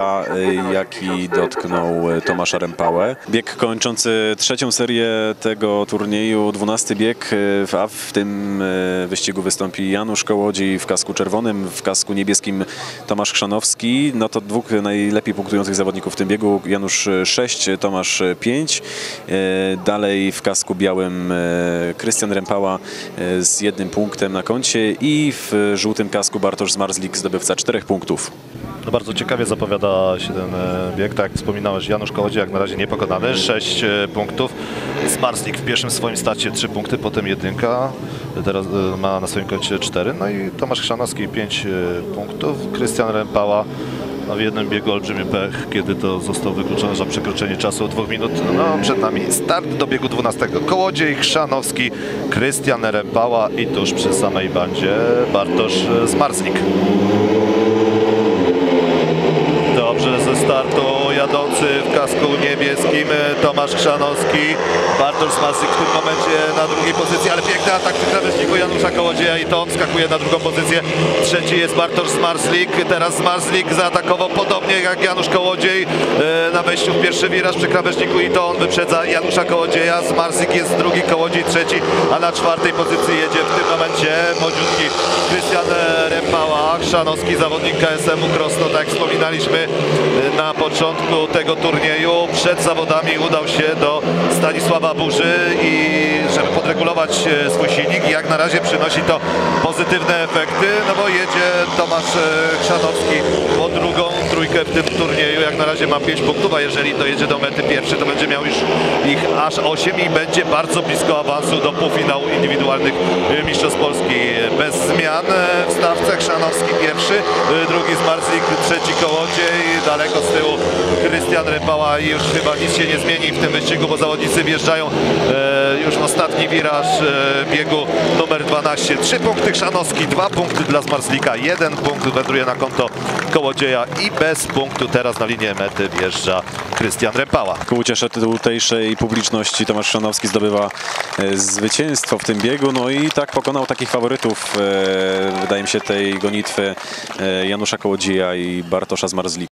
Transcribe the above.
y, jaki dotknął y, Tomasza Rempałę. Bieg kończący trzecią serię tego turnieju, 12 bieg, y, a w tym wyścigu wystąpi Janusz Kołodziej w kasku czerwonym, w kasku niebieskim Tomasz Chrzanowski. No to dwóch najlepiej punktujących zawodników w tym biegu. Janusz 6, Tomasz 5. Dalej w kasku białym Krystian Rempała z jednym punktem na koncie i w żółtym kasku Bartosz Zmarzlik, zdobywca czterech punktów. No bardzo ciekawie zapowiada się ten e, bieg. Tak jak wspominałeś, Janusz Kołodziej jak na razie niepokonany, 6 punktów. Smarslik w pierwszym swoim starcie 3 punkty, potem jedynka. Teraz e, ma na swoim koncie 4. No i Tomasz Chrzanowski 5 punktów. Krystian Rempała no w jednym biegu olbrzymi pech, kiedy to został wykluczony za przekroczenie czasu dwóch minut. No przed nami start do biegu 12. Kołodziej, Chrzanowski, Krystian Rempała i tuż przy samej bandzie Bartosz Zmarzlik. Startu jadący w kasku niebieskim e, Tomasz Chrzanowski. Bartosz Smasik w tym momencie na drugiej pozycji, ale piękny atak w krawężniku Janusza Kołodzieja i to on skakuje na drugą pozycję. Trzeci jest Bartosz Smarslik. Teraz Smarslik zaatakował podobnie jak Janusz Kołodziej e, na wejściu w pierwszy wiraż przy krawężniku i to on wyprzedza Janusza Kołodzieja. Smarslik jest drugi, Kołodziej trzeci, a na czwartej pozycji jedzie w tym momencie młodziutki Krystian Rempała, Chrzanowski, zawodnik KSM-u Krosno, tak jak wspominaliśmy na początku tego turnieju. Przed zawodami udał się do Stanisława Burzy i żeby podregulować e, swój silnik i jak na razie przynosi to pozytywne efekty, no bo jedzie Tomasz e, Chrzanowski po drugą trójkę w tym turnieju. Jak na razie ma 5 punktów, a jeżeli dojedzie do mety pierwszy, to będzie miał już ich aż 8 i będzie bardzo blisko awansu do półfinału indywidualnych e, Mistrzostw Polski. Bez zmian w stawce Chrzanowski pierwszy, drugi Zmarzlik, trzeci Kołodziej, daleko z tyłu Krystian Rempała i już chyba nic się nie zmieni w tym wyścigu, bo zawodnicy wjeżdżają e, już ostatni wiraż e, biegu numer 12. Trzy punkty Chrzanowski, dwa punkty dla Zmarzlika, jeden punkt wędruje na konto Kołodzieja i bez punktu teraz na linię mety wjeżdża Krystian Rempała. Ku uciesze tutejszej publiczności Tomasz Szanowski zdobywa e, zwycięstwo w tym biegu, no i tak pokonał takich faworytów, e, wydaje mi się, tej gonitwy Janusza Kołodzieja i Bartosza Zmarzlika.